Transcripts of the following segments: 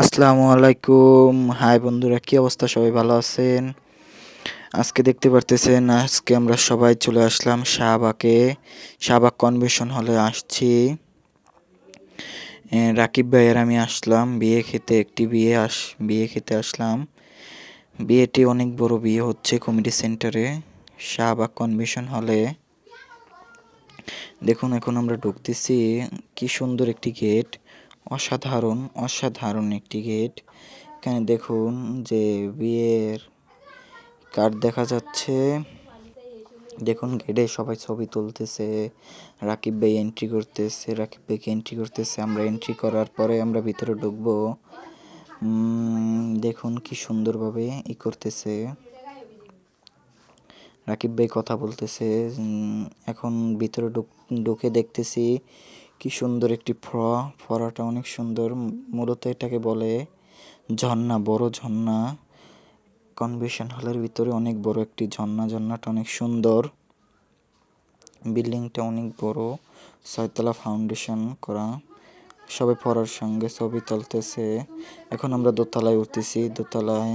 আসসালামু আলাইকুম। হাই বন্ধুরা, কি অবস্থা? সবাই ভালো আছেন? আজকে দেখতে পারতেছেন, আজকে আমরা সবাই চলে আসলাম শাহবাগে। শাহবাগ কনভেনশন হলে আসছি। রাকিব ভাইয়ের আমি আসলাম, বিয়ে খেতে, একটি বিয়ে আস, বিয়ে খেতে আসলাম। বিয়েটি অনেক বড় বিয়ে হচ্ছে কমিটি সেন্টারে শাহবাগ কনভেনশন হলে দেখুন, এখন আমরা ঢুকতেছি, কি সুন্দর একটি গেট অসাধারণ অসাধারণ একটি গেট। এখানে দেখুন যে বিয়ের কার্ড দেখা যাচ্ছে। দেখুন গেটে সবাই ছবি তুলতেছে, রাকিব ভাই এন্ট্রি করতেছে, রাকিব ভাইকে এন্ট্রি করতেছে। আমরা এন্ট্রি করার পরে আমরা ভিতরে ঢুকবো। দেখুন কি সুন্দরভাবে ই করতেছে। রাকিব ভাই কথা বলতেছে। এখন ভিতরে ঢুক- ঢুকে দেখতেছি কি সুন্দর একটি ফোয়া ফোয়ারাটা অনেক সুন্দর। মূলত এটাকে বলে ঝর্ণা, বড় ঝর্ণা। কনভেনশন হলের ভিতরে অনেক বড় একটি ঝর্ণা। ঝর্ণাটা অনেক সুন্দর। বিল্ডিংটা অনেক বড়। ছয়তলা ফাউন্ডেশন করা। সবাই পড়ার সঙ্গে ছবি তুলতেছে। এখন আমরা দোতলায় উঠতেছি। দোতলায়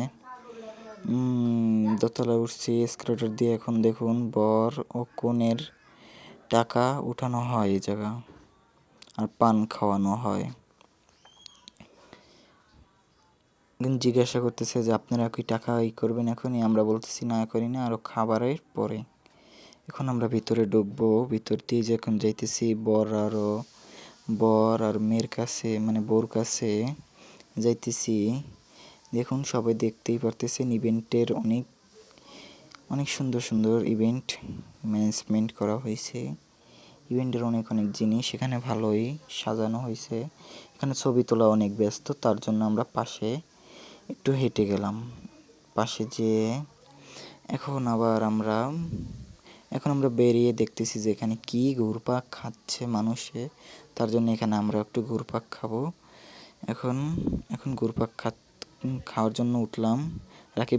দোতলায় উঠছি। স্কেলেটর দিয়ে এখন দেখুন বর ও কনের টাকা উঠানো হয় এই জায়গা। আর পান খাওয়ানো হয়। জিজ্ঞাসা করতেছে যে, আপনারা কি টাকা ই করবেন এখনই? আমরা বলতেছি, না করি না আরও খাবারের পরে। এখন আমরা ভিতরে ঢুকবো, ভিতর দিয়ে যখন যাইতেছি, বর আরও বর আর মেয়ের কাছে মানে বোর কাছে যাইতেছি। দেখুন, সবাই দেখতেই পারতেছেন, ইভেন্টের অনেক অনেক সুন্দর সুন্দর ইভেন্ট ম্যানেজমেন্ট করা হয়েছে। ইভেন্টের অনেক অনেক জিনিস এখানে ভালোই সাজানো হয়েছে। এখানে ছবি তোলা অনেক ব্যস্ত তার জন্য আমরা পাশে একটু হেঁটে গেলাম। পাশে যেয়ে এখন আবার আমরা এখন আমরা বেরিয়ে দেখতেছি যে এখানে কি ঘুরপাক খাচ্ছে মানুষে। তার জন্য এখানে আমরা একটু ঘুরপাক খাব। এখন এখন ঘুরপাক খা খাওয়ার জন্য উঠলাম।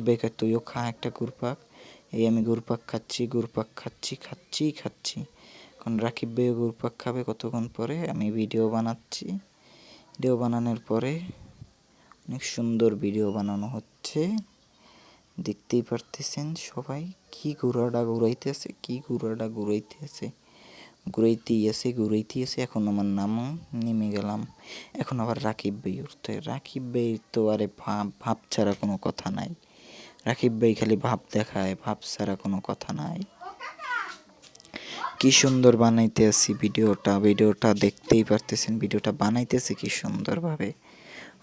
ভাই কয়, তুইও খা একটা ঘুরপাক। এই আমি ঘুরপাক খাচ্ছি ঘুরপাক খাচ্ছি খাচ্ছি খাচ্ছি। এখন রাকিব ভাইও ঘুরপাক খাবে কতক্ষণ পরে? আমি ভিডিও বানাচ্ছি। ভিডিও বানানোর পরে অনেক সুন্দর ভিডিও বানানো হচ্ছে। দেখতেই পারতেছেন সবাই কি ঘোড়াটা ঘুরাইতেছে, কি ঘোড়াটা ঘুরাইতেছে। ঘুরাইতেই আছে ঘুরাইতেই আছে। এখন আমার নাম নেমে গেলাম। এখন আবার রাকিব ভাই উঠতে রাকিব ভাই তো আরে ভাব ভাব ছাড়া কোনো কথা নাই। রাকিব ভাই খালি ভাব দেখায়, ভাব ছাড়া কোনো কথা নাই। কি সুন্দর বানাইতে আছি ভিডিওটা। ভিডিওটা দেখতেই পারতেছেন, ভিডিওটা বানাইতেছি কি সুন্দরভাবে।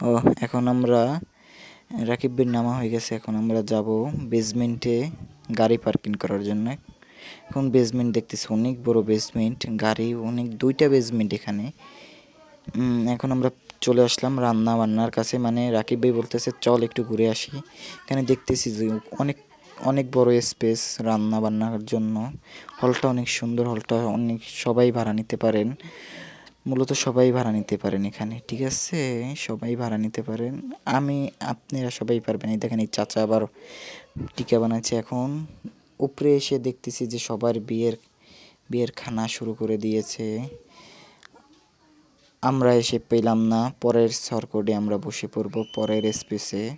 ও এখন আমরা, রাকিব ভাইয়ের নামা হয়ে গেছে, এখন আমরা যাব বেসমেন্টে গাড়ি পার্কিং করার জন্য। এখন বেসমেন্ট দেখতেছি, অনেক বড় বেসমেন্ট গাড়ি, অনেক, দুইটা বেসমেন্ট এখানে। এখন আমরা চলে আসলাম রান্না বান্নার কাছে। মানে রাকিব ভাই বলতেছে, চল একটু ঘুরে আসি। এখানে দেখতেছি যে অনেক অনেক বড় স্পেস রান্না বান্নার জন্য। হলটা অনেক সুন্দর হলটা অনেক সবাই ভাড়া নিতে পারেন। মূলত সবাই ভাড়া নিতে পারেন এখানে, ঠিক আছে? সবাই ভাড়া নিতে পারেন। আমি, আপনারা সবাই পারবেন। এই দেখেন, এই চাচা আবার টিকা বানাচ্ছে এখন। উপরে এসে দেখতেছি যে সবার বিয়ের বিয়ের খানা শুরু করে দিয়েছে। আমরা এসে পেলাম না। পরের সরকটে আমরা বসে পড়ব, পরের স্পেসে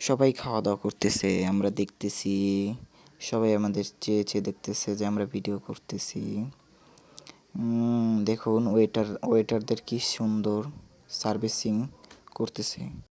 সবাই খাওয়া দাওয়া করতেছে, আমরা দেখতেছি, সবাই আমাদের চেয়ে চেয়ে দেখতেছে যে আমরা ভিডিও করতেছি। দেখুন ওয়েটার ওয়েটারদের কি সুন্দর সার্ভিসিং করতেছে।